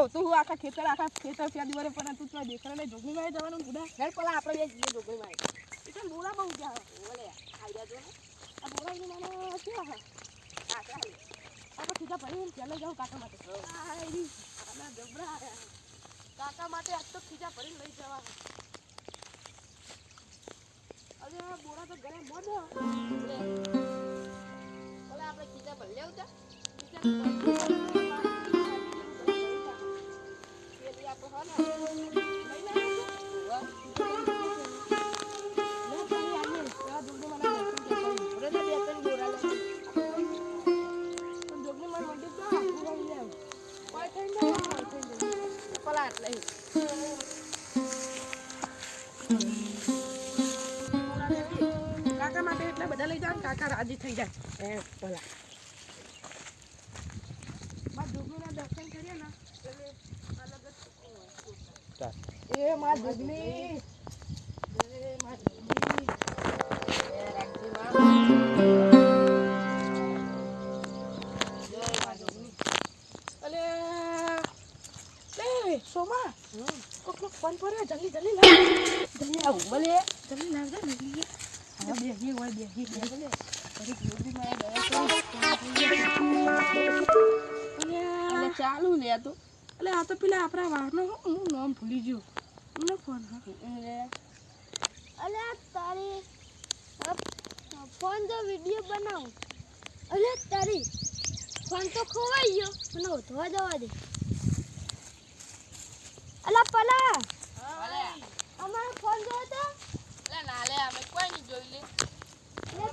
હું આખા ખેતર આખા ખેતર ત્યાં દિવરે પણ તું ત્યાં દેખરાને જોગણી માં જવાનું બુડા. ઘર પેલા, આપણે બે જઈએ જોગણી માં એ તો બોલા બહુ ગયા બોલે આવી જાજો આ બોલા ની મને શું હા હા. ચાલ આપણે સીધા ભરીને ચાલે જાઉં કાકા માટે. આ એની જબરા કાકા માટે આજ તો ખીજા ભરીને લઈ જવા અરે બોરા તો ઘરે મોઢો ઓલે, આપણે ખીચા ભરી લેવું તા ઓલે એટલે કાકા માટે એટલા બધા લઈ જાવ કાકા રાજી થઈ જાય. એ પેલા માં જોગણીના દર્શન કરીએ ને એટલે અલગ જ સુકૂન હોય. એ માં જોગણી એ માં જોગણી અલે. લે, સોમા. હમ કોકનો ફોન પડ્યો. જલ્દી જલ્દી લાવ. જલ્દી આવું ભલે. જલ્દી લાવજો ને જલ્દી. હા બેહી ચાલુ લે તો. અલે આ તો પેલા આપણા વાહનો હું. નામ ભૂલી ગયો. મને ફોન અલે એટલે તારી ફોન તો વીડિયો બનાવ. અલે તારી ફોન તો ખોવાઈ ગયો. મને ઉધવા જવા દે. અલા પલા. અમારો ફોન જોયો તો? એટલે ના લે અમે કોઈ નહીં જોઈ લે.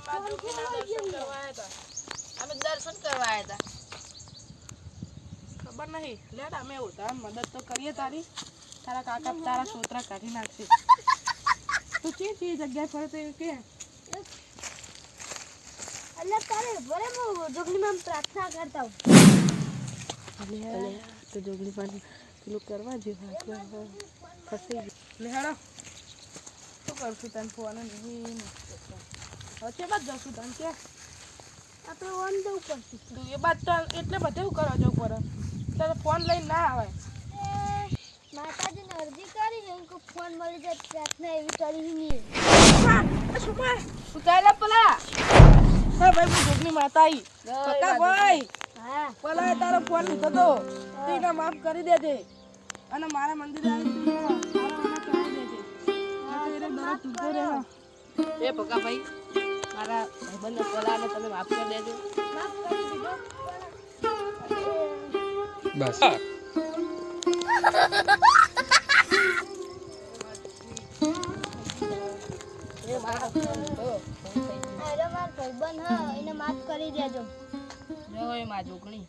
ફોન ખોવાઈ ગયો. અમે દર્શન કરવા આવ્યા હતા. ખબર નહીં. લેટ અમે ઉધા મદદ તો કરીએ તારી. તારા કાકા તારા સોતરા કાઢી નાખશે. તું ચી ચી જગ્યાએ ફરે તો એ કે? અલ્યા તારે ભલે હું જોગણીમાં પ્રાર્થના કરતા હું અલે તો જોગણી પાણી પેલું કરવા જેવું ફસાઈ ગયું. લે હેડો. શું કરશું તને ફોન નહીં હવે કે બાદ જશું તને કે? આપણે ઓન જવું પડશે. તું એ બાદ તો એટલે બધે એવું કરવા જવું પડે. તારે ફોન લઈને ના આવે. માતાજીને અરજી કરી ને કે ફોન મળી જાય પ્રાર્થના એવી કરી ની સુમાર સુતાયલા પલા? હા ભાઈ હું જોગની માતા આવી કાકા ભાઈ. હા. પલા તારો ફોન લીધો તો તે માફ કરી દેજે. અને મારા મંદિરે આવી તું દેજે. એ પકા ભાઈ મારા ભાઈબંધને પેલાને તમે માફ કરી દેજો. માફ કરી દીધો. બસ. એ મારા ભાઈબંધ હ એને માફ કરી દેજો. જય માં જોગણી.